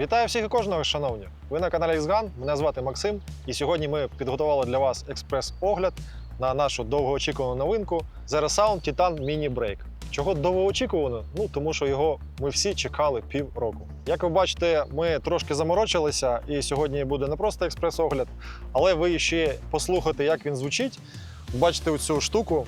Вітаю всіх і кожного, шановні! Ви на каналі Xgan, мене звати Максим, і сьогодні ми підготували для вас експрес-огляд на нашу довгоочікувану новинку Sound Titan Mini Break. Чого довгоочікувано? Ну тому що його ми всі чекали півроку. Як ви бачите, ми трошки заморочилися, і сьогодні буде не просто експрес-огляд, але ви ще послухайте, як він звучить. Бачите оцю штуку,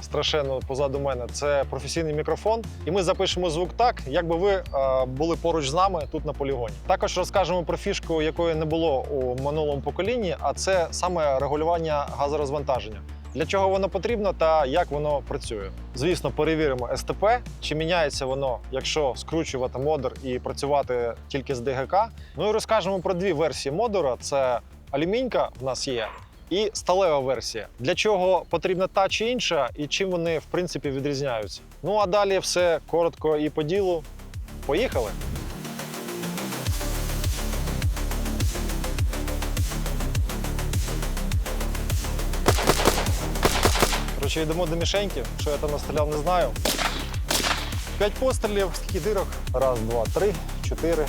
страшенно позаду мене. Це професійний мікрофон, і ми запишемо звук так, якби ви були поруч з нами тут на полігоні. Також розкажемо про фішку, якої не було у минулому поколінні, а це саме регулювання газорозвантаження. Для чого воно потрібно та як воно працює. Звісно, перевіримо СТП, чи міняється воно, якщо скручувати модер і працювати тільки з ДГК. Ну і розкажемо про дві версії модера: це алюмінька в нас є, і сталева версія. Для чого потрібна та чи інша, і чим вони в принципі відрізняються. Ну а далі все коротко і по ділу. Поїхали! Коротше, йдемо до мішеньки. Що я там настріляв, не знаю. П'ять пострілів, скільки дирок. Раз, два, три, чотири.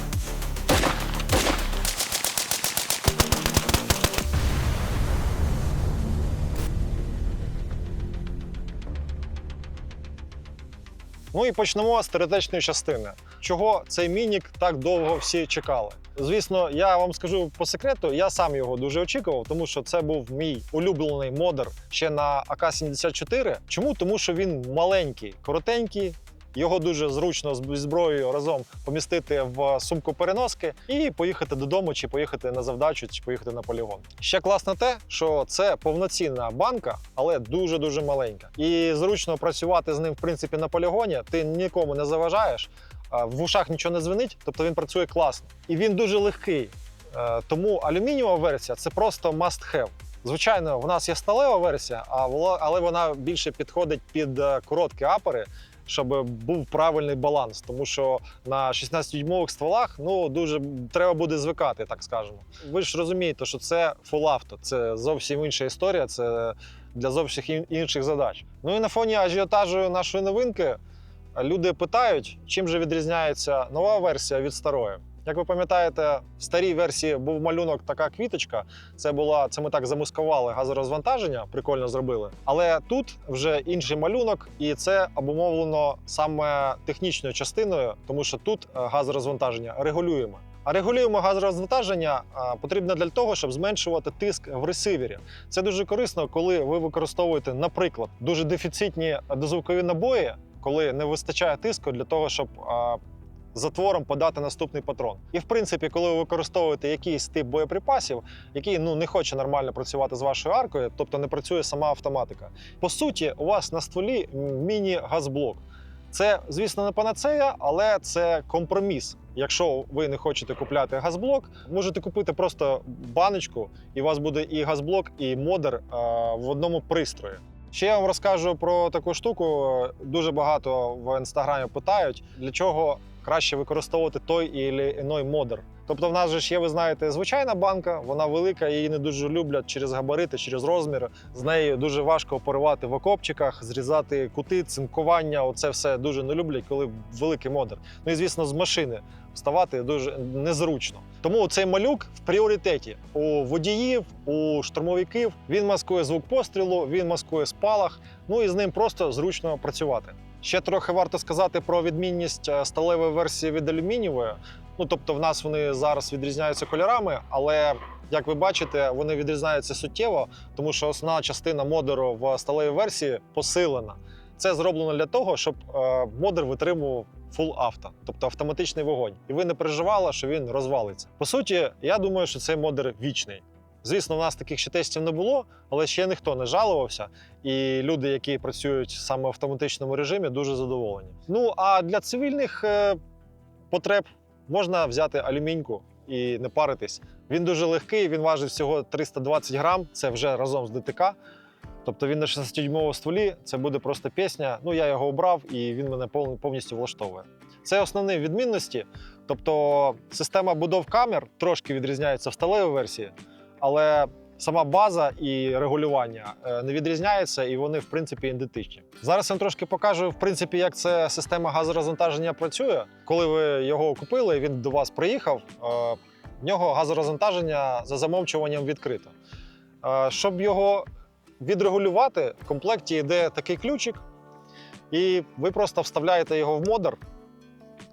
Ну і почнемо з теоретичної частини. Чого цей мінік так довго всі чекали? Звісно, я вам скажу по секрету, я сам його дуже очікував, тому що це був мій улюблений модер ще на АК-74. Чому? Тому що він маленький, коротенький. Його дуже зручно з зброєю разом помістити в сумку переноски і поїхати додому, чи поїхати на завдачу, чи поїхати на полігон. Ще класно те, що це повноцінна банка, але дуже дуже маленька. І зручно працювати з ним в принципі на полігоні. Ти нікому не заважаєш, в ушах нічого не дзвенить, тобто він працює класно. І він дуже легкий. Е, Тому алюмінієва версія це просто must have. Звичайно, в нас є сталева версія, але вона більше підходить під е, короткі апери, щоб був правильний баланс. Тому що на 16-дюймових стволах ну дуже треба буде звикати, так скажемо. Ви ж розумієте, що це full авто, це зовсім інша історія, це для зовсім інших задач. Ну і на фоні ажіотажу нашої новинки люди питають, чим же відрізняється нова версія від старої. Як ви пам'ятаєте, в старій версії був малюнок така квіточка. Це була це ми так замаскували газорозвантаження, прикольно зробили. Але тут вже інший малюнок, і це обумовлено саме технічною частиною, тому що тут е, газорозвантаження регулюємо. А регулюємо газорозвантаження а, потрібно для того, щоб зменшувати тиск в ресивері. Це дуже корисно, коли ви використовуєте, наприклад, дуже дефіцитні дозвукові набої, коли не вистачає тиску для того, щоб а, затвором подати наступний патрон. І в принципі, коли ви використовуєте якийсь тип боєприпасів, який ну не хоче нормально працювати з вашою аркою, тобто не працює сама автоматика. По суті, у вас на стволі міні-газблок. Це, звісно, не панацея, але це компроміс. Якщо ви не хочете купляти газблок, можете купити просто баночку, і у вас буде і газблок, і модер в одному пристрої. Ще я вам розкажу про таку штуку. Дуже багато в інстаграмі питають, для чого краще використовувати той і іной модер. Тобто, в нас же ж є, ви знаєте, звичайна банка, вона велика, її не дуже люблять через габарити, через розміри. З нею дуже важко оперувати в окопчиках, зрізати кути, цинкування. Оце все дуже не люблять, коли великий модер. Ну і звісно, з машини вставати дуже незручно. Тому цей малюк в пріоритеті у водіїв, у штурмовиків. Він маскує звук пострілу, він маскує спалах. Ну і з ним просто зручно працювати. Ще трохи варто сказати про відмінність е, сталевої версії від алюмінієвої. Ну тобто, в нас вони зараз відрізняються кольорами, але як ви бачите, вони відрізняються суттєво, тому що основна частина модеру в сталевій версії посилена. Це зроблено для того, щоб е, модер витримував full авто, тобто автоматичний вогонь, і ви не переживали, що він розвалиться. По суті, я думаю, що цей модер вічний. Звісно, у нас таких ще тестів не було, але ще ніхто не жалувався. І люди, які працюють саме в автоматичному режимі, дуже задоволені. Ну а для цивільних е, потреб можна взяти алюміньку і не паритись. Він дуже легкий, він важить всього 320 грам. Це вже разом з ДТК. Тобто він на 16-дюймовому стволі, це буде просто пісня. Ну я його обрав і він мене повністю влаштовує. Це основні відмінності. Тобто система будов камер трошки відрізняється в сталевій версії, але сама база і регулювання е, не відрізняються, і вони в принципі ідентичні. Зараз я трошки покажу, в принципі, як ця система газорозвантаження працює. Коли ви його купили, він до вас приїхав. е, В нього газорозвантаження за замовчуванням відкрито. Е, Щоб його відрегулювати, в комплекті йде такий ключик, і ви просто вставляєте його в модер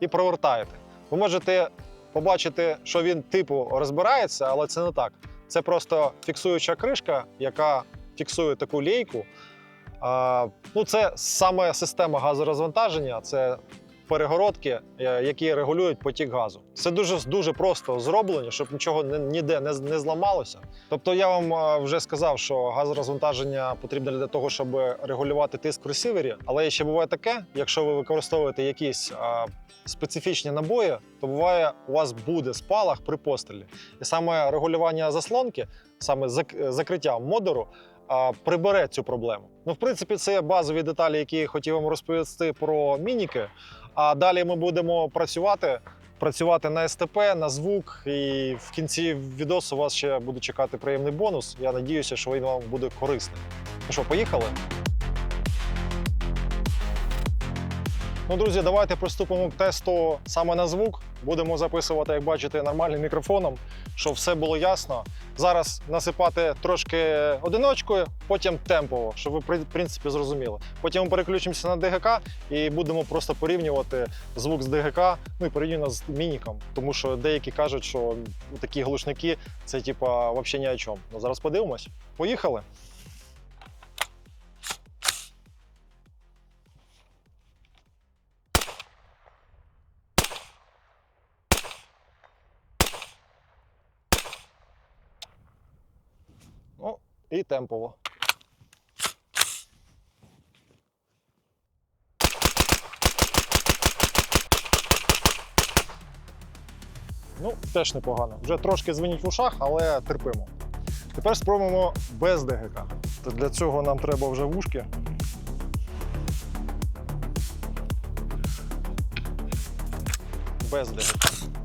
і провертаєте. Ви можете побачити, що він типу розбирається, але це не так. Це просто фіксуюча кришка, яка фіксує таку лейку. Ну, це саме система газорозвантаження, це перегородки, е, які регулюють потік газу. Це дуже дуже просто зроблено, щоб нічого ніде не, не зламалося. Тобто я вам е, вже сказав, що газорозвантаження потрібно для того, щоб регулювати тиск в ресивері. Але ще буває таке, якщо ви використовуєте якісь а, специфічні набої, то буває, у вас буде спалах при пострілі. І саме регулювання заслонки, саме зак- закриття модеру, прибере цю проблему. Ну, в принципі, це базові деталі, які я хотів вам розповісти про мініки. А далі ми будемо працювати. Працювати на СТП, на звук, і в кінці відосу вас ще буде чекати приємний бонус. Я надіюся, що він вам буде корисний. Ну що, поїхали? Ну, друзі, давайте приступимо к тесту саме на звук. Будемо записувати, як бачите, нормальним мікрофоном, щоб все було ясно. Зараз насипати трошки одиночкою, потім темпово, щоб ви в принципі зрозуміли. Потім ми переключимося на ДГК і будемо просто порівнювати звук з ДГК, ну і порівняно з мініком. Тому що деякі кажуть, що такі глушники це типа взагалі ні о чому. Ну зараз подивимось. Поїхали. І темпово. Ну, теж непогано. Вже трошки дзвенить в ушах, але терпимо. Тепер спробуємо без ДГК. Для цього нам треба вже вушки. Без ДГК.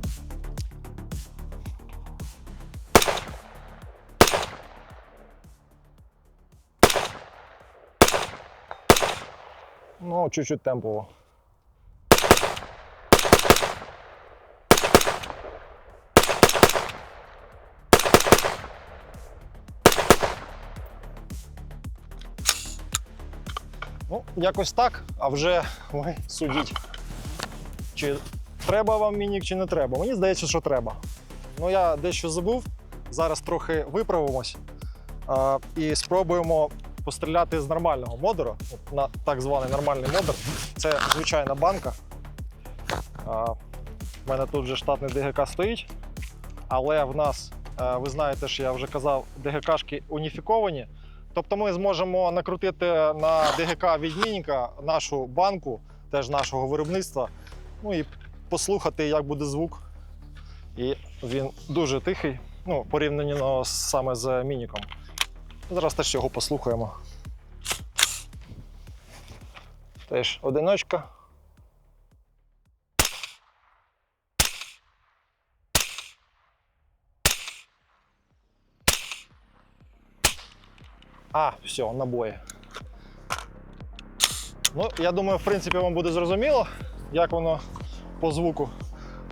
Ну, чуть-чуть темпово. Ну, якось так, а вже ви судіть. Чи треба вам мінік, чи не треба. Мені здається, що треба. Ну, я дещо забув. Зараз трохи виправимось а, і спробуємо постріляти з нормального модера, на так званий нормальний модер. Це звичайна банка. В мене тут вже штатний ДГК стоїть, але в нас, е, ви знаєте, що я вже казав, ДГКшки уніфіковані. Тобто ми зможемо накрутити на ДГК від Мініка нашу банку, теж нашого виробництва, ну і послухати, як буде звук. І він дуже тихий, ну, порівняно саме з Мініком. Зараз теж його послухаємо. Теж одиночка. А, все, набої. Ну, я думаю, в принципі, вам буде зрозуміло, як воно по звуку.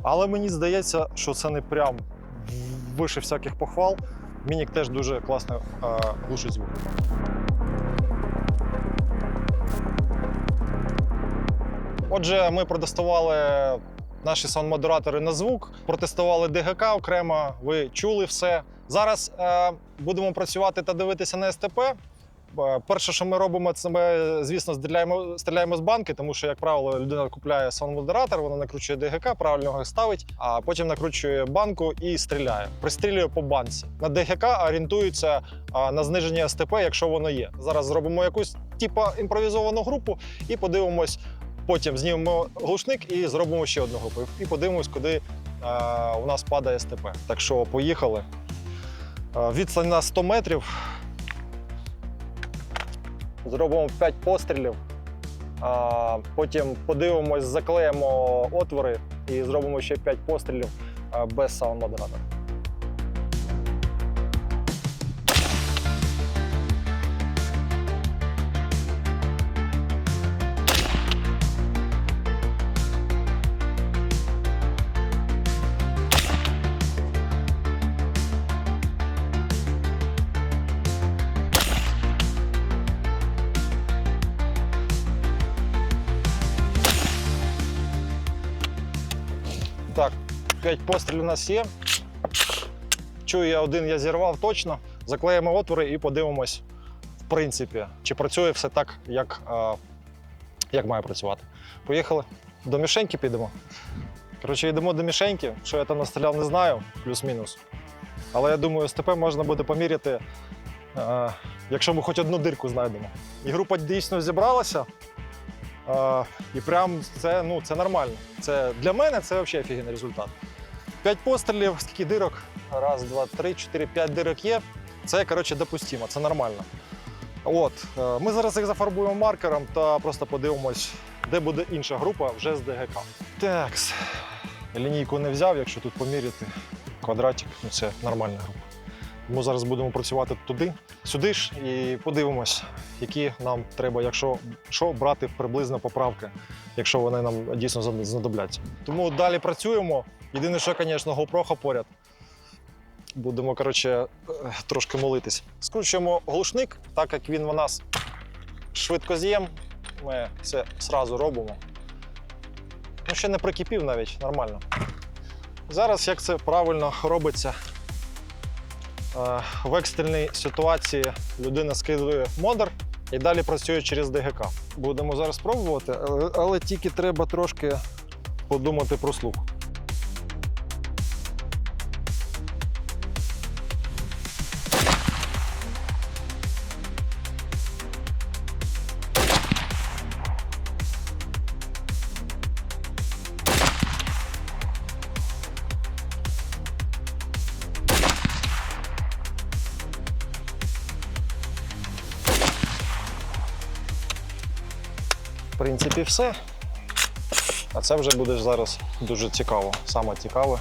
Але мені здається, що це не прям вище всяких похвал. Мінік теж дуже класно глушить звук. Отже, ми протестували наші саунд-модератори на звук, протестували ДГК окремо, ви чули все. Зараз е, будемо працювати та дивитися на СТП. Е, Перше, що ми робимо, це ми, звісно, стріляємо, стріляємо з банки, тому що, як правило, людина купляє саунд-модератор, вона накручує ДГК, правильно його ставить, а потім накручує банку і стріляє. Пристрілює по банці. На ДГК орієнтується на зниження СТП, якщо воно є. Зараз зробимо якусь типу імпровізовану групу і подивимось. Потім знімемо глушник і зробимо ще одну групу. І подивимось, куди а, у нас падає СТП. Так що поїхали. Відстань на 100 метрів. Зробимо 5 пострілів. А, потім подивимось, заклеїмо отвори і зробимо ще 5 пострілів без саунд-модератора. 5 пострілів у нас є. Чую, я один я зірвав точно. Заклеїмо отвори і подивимось, в принципі, чи працює все так, як, е, як має працювати. Поїхали. До мішеньки підемо. Коротше, йдемо до мішеньки. Що я там настріляв, не знаю, плюс-мінус. Але я думаю, з можна буде поміряти, е, якщо ми хоч одну дирку знайдемо. І група дійсно зібралася. Е, і прям це, ну, це нормально. Це, для мене це взагалі офігенний результат. П'ять пострілів, скільки дирок? Раз, два, три, чотири, п'ять дирок є. Це, коротше, допустимо, це нормально. От, е, ми зараз їх зафарбуємо маркером та просто подивимось, де буде інша група вже з ДГК. Такс. Лінійку не взяв, якщо тут поміряти. Квадратик, ну це нормальна група. Тому зараз будемо працювати туди, сюди ж і подивимось, які нам треба, якщо що, брати приблизно поправки, якщо вони нам дійсно знадобляться. Тому далі працюємо. Єдине, що, звісно, GoPro поряд. Будемо, коротше, е, трошки молитись. Скручуємо глушник, так як він у нас швидко з'єм. Ми це одразу робимо. Ну, ще не прикипів навіть, нормально. Зараз як це правильно робиться. Е, В екстреній ситуації людина скидує модер і далі працює через ДГК. Будемо зараз пробувати, але тільки треба трошки подумати про слух. Принципі, все. А це вже буде зараз дуже цікаво. Саме цікаве,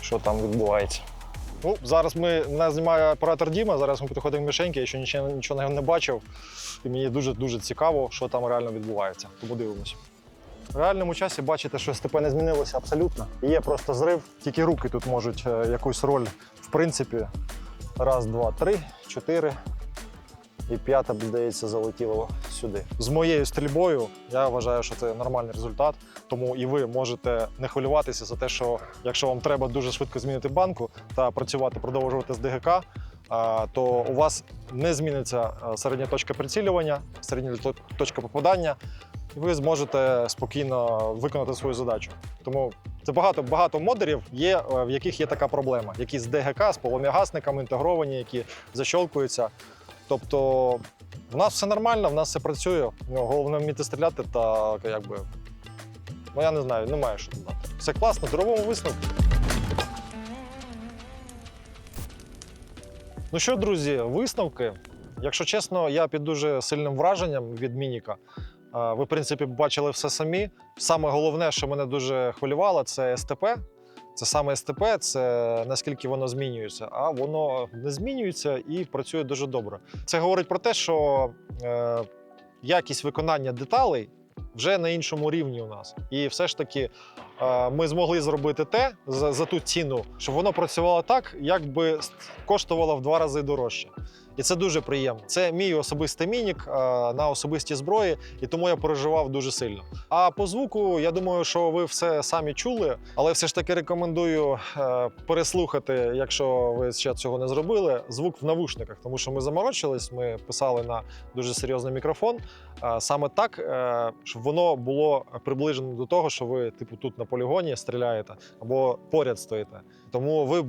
що там відбувається. Ну, зараз ми нас знімає оператор Діма, зараз ми підходимо в мішеньки, я ще нічого, нічого не- бачив. І мені дуже-дуже цікаво, що там реально відбувається. Тому дивимося. В реальному часі бачите, що СТП не змінилося абсолютно. Є просто зрив, тільки руки тут можуть е, якусь роль, в принципі. Раз, два, три, чотири. І п'ята, здається, залетіло сюди. З моєю стрільбою я вважаю, що це нормальний результат. Тому і ви можете не хвилюватися за те, що якщо вам треба дуже швидко змінити банку та працювати, продовжувати з ДГК, то у вас не зміниться середня точка прицілювання, середня точка попадання, і ви зможете спокійно виконати свою задачу. Тому це багато багато модерів є, е, в яких є така проблема, які з ДГК, з полум'ягасниками інтегровані, які защолкуються. Тобто в нас все нормально, в нас все працює. Головне вміти стріляти та якби. Ну я не знаю, немає що додати. Все класно, здоровому висновку. Ну що, друзі, висновки. Якщо чесно, я під дуже сильним враженням від Мініка. Ви, в принципі, бачили все самі. Саме головне, що мене дуже хвилювало, це СТП. Це саме СТП, це наскільки воно змінюється, а воно не змінюється і працює дуже добре. Це говорить про те, що е, якість виконання деталей вже на іншому рівні у нас. І все ж таки ми змогли зробити те за, за ту ціну, щоб воно працювало так, як би коштувало в два рази дорожче. І це дуже приємно. Це мій особистий мінік на особистій зброї, і тому я переживав дуже сильно. А по звуку, я думаю, що ви все самі чули, але все ж таки рекомендую е, переслухати, якщо ви ще цього не зробили, звук в навушниках, тому що ми заморочились, ми писали на дуже серйозний мікрофон. Саме так, е, щоб воно було приближено до того, що ви, типу, тут на полігоні стріляєте або поряд стоїте. Тому ви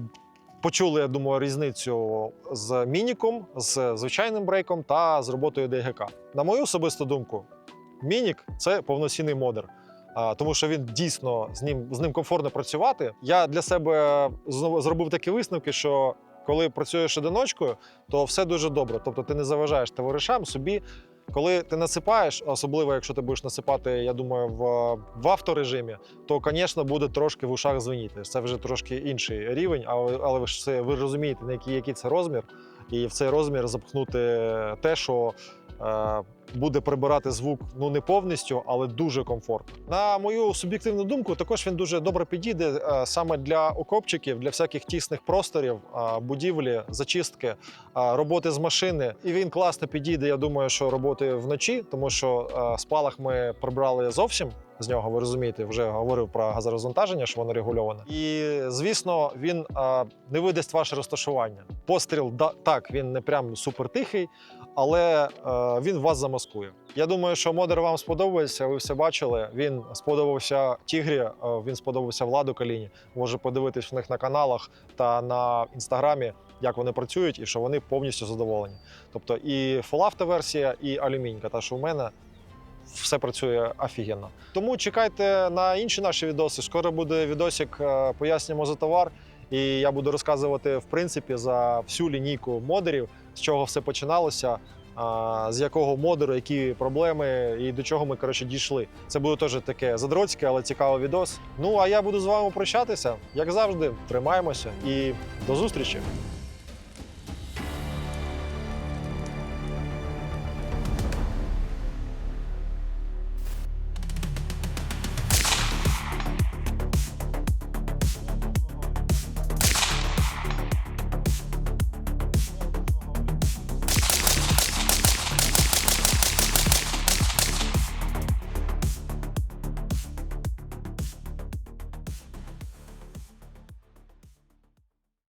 почули, я думаю, різницю з мініком, з звичайним брейком та з роботою ДГК. На мою особисту думку, мінік це повноцінний модер. Тому що він дійсно з ним з ним комфортно працювати. Я для себе знову зробив такі висновки, що коли працюєш одиночкою, то все дуже добре. Тобто ти не заважаєш товаришам собі. Коли ти насипаєш, особливо якщо ти будеш насипати, я думаю, в, в авторежимі, то, звісно, буде трошки в ушах звеніти. Це вже трошки інший рівень, але, але ви ж це ви розумієте, на який, який це розмір, і в цей розмір запхнути те, що буде прибирати звук ну не повністю, але дуже комфортно. На мою суб'єктивну думку, також він дуже добре підійде е, саме для окопчиків, для всяких тісних просторів, е, будівлі, зачистки, е, роботи з машини. І він класно підійде. Я думаю, що роботи вночі, тому що е, спалах ми прибрали зовсім. з нього. Ви розумієте, вже говорив про газорозвантаження, що воно регульоване. І звісно, він а, не видасть ваше розташування. Постріл да, так, він не прям супер тихий, але е, він вас замаскує. Я думаю, що модер вам сподобається. Ви все бачили. Він сподобався Тігрі, е, він сподобався Владу Каліні. Може подивитись в них на каналах та на інстаграмі, як вони працюють, і що вони повністю задоволені. Тобто і фолавта версія, і алюмінька. Та що в мене все працює офігенно. Тому чекайте на інші наші відоси. Скоро буде відосик, е, пояснюємо за товар. І я буду розказувати в принципі за всю лінійку модерів, з чого все починалося, з якого модеру, які проблеми і до чого ми коротше дійшли. Це буде теж таке задроцьке, але цікавий відос. Ну а я буду з вами прощатися. Як завжди, тримаємося і до зустрічі!